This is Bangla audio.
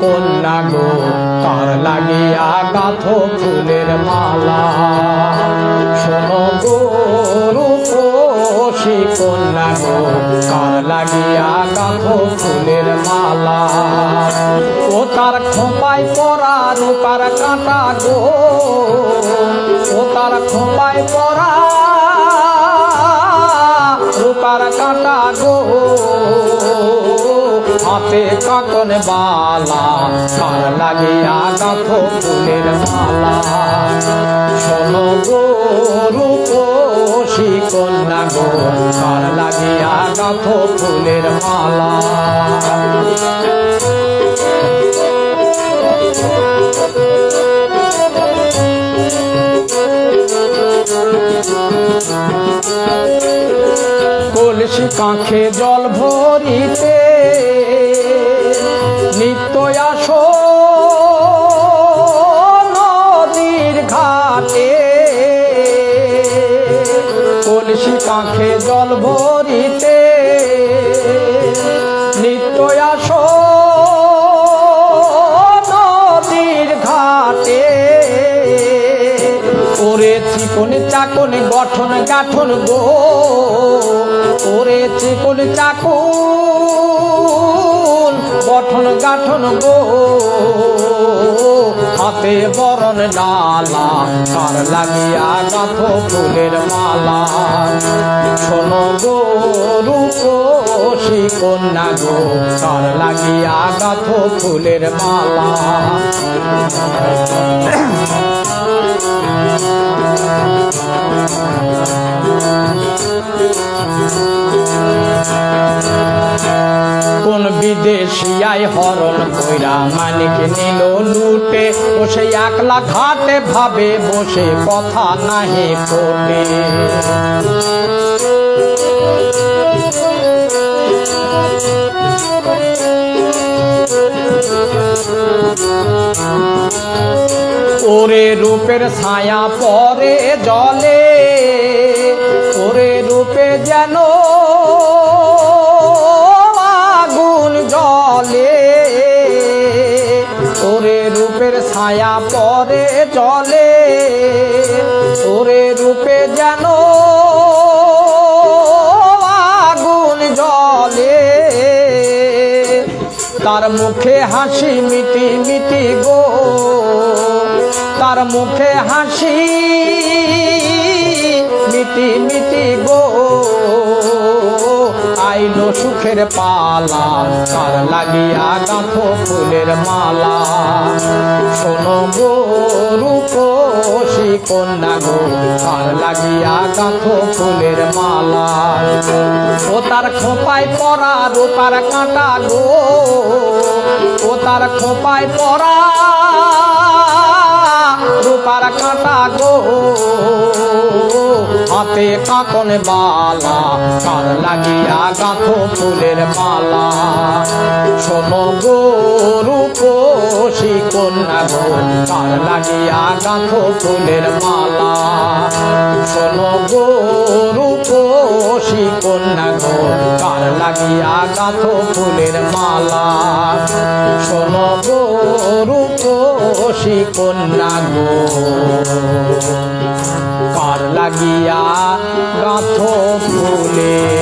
কন্যা গো তার লাগিয়া গাথ ফুলের মালা। শোনো গো রূপসী কন্যা গো লাগিয়া গাথো ফুলের মালা। ও তার খোপায় পরা রূপার কাঁটা গো। ও তার খোপায় পরা রূপার কাঁটা গো। হাতে কাকন বালা কার লাগিয়া গাথো ফুলের মালা। শোনো গো রূপসী কন্যা গো কার ফুলের মালা। কলসি কাঁখে জল ভরিতে নিত্য আসো নদীর ঘাটে। কলসি কাঁখে জল ভরিতে গঠন গাঠন গো? ওরে চিকন চাকুন গঠন গাঠন গো। হাতে বরণ ডালা, কার লাগিয়া গাথ ফুলের মালা। শোনো গো রূপসী কন্যা গো, কার লাগিয়া গাথ ফুলের মালা। কোন বিদেশিয়াই হরণ কইরা মানিক নিল লুটে, ও সেই একলা ঘাটে ভাবে বসে কথা নাহি ফোটে ওরে রূপের ছায়া পরে জলে রূপের ছায়া পরে চলে। ওরে রূপে যেন আগুন জলে তার মুখে হাসি মিটি মিটি গো। তার মুখে হাসি মিটি মিটি গো। আইলো সুখের পালা কার লাগিয়া গাঁথো ফুলের মালা। শোনো গো রূপসী কন্যা গো কার লাগিয়া গাঁথো ফুলের মালা। ও তার খোপায় পরা রূপার কাঁটা গো, ও তার খোপায় পরা রূপার কাঁটা গো। হাতে কাকন বালা, কার লাগিয়া গাঁথো ফুলের মালা। শোনো রূপসী কন্যা গো, কার লাগিয়া গাঁথো ফুলের মালা। শোনো রূপসী কন্যা গো, কার লাগিয়া গাঁথো ফুলের মালা। শোনো গো রূপসী কন্যা গো। কর লাগিয়া গাঁথো ফুলের